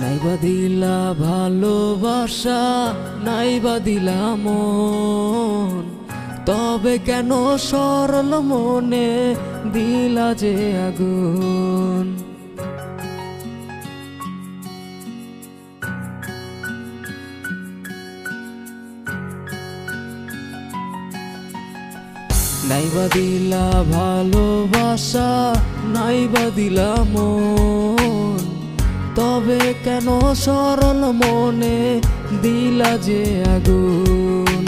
নাইবা দিলা ভালোবাসা নাইবা দিলা মন। তবে কেন সরল মনে দিলা যে আগুন? নাইবা দিলা ভালোবাসা নাইবা দিলা মন। তবে কেন সরল মনে দিলা যে আগুন?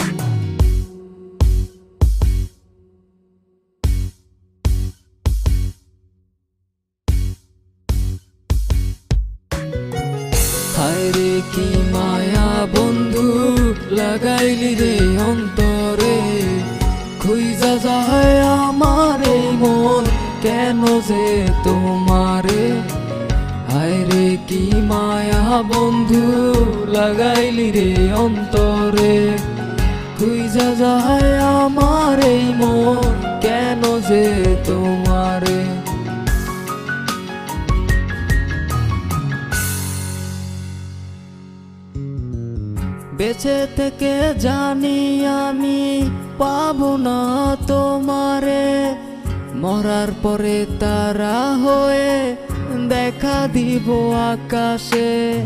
হায় রে কি মায়া বন্ধু, লাগাইলি রে অন্তরে। খুইজা যায় আমার এই মন, কেন যে তোমারে বন্ধু লাগাইলি রে অন্তরে। খুইজা যায় আমার এই মন, কেন যে তোমারে? বেঁচে থেকে জানি আমি পাবো না তোমারে। মরার পরে তারা হয়ে দেখা দিব আকাশে।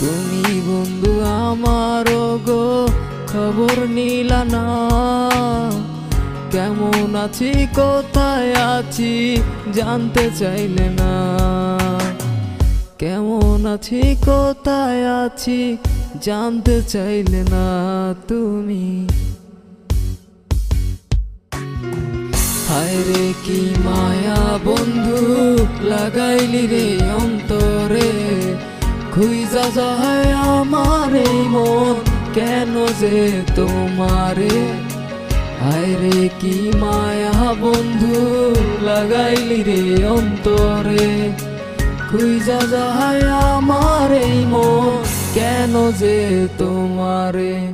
তুমি বন্ধু আমার গো খবর নিলা না। কেমন আছি, কোথায় আছি, জানতে চাইলে না। কেমন আছি, কোথায় আছি, জানতে চাইলে না তুমি। কি মায়া বন্ধু? লাগাইলি রে অন্তরে। খুইজা যায় আমার এই মন, কেন যে তোমারে? হায় রে কি মায়া বন্ধু? লাগাইলি রে অন্তরে। খুইজা যায় আমার এই মন, কেন যে তোমারে?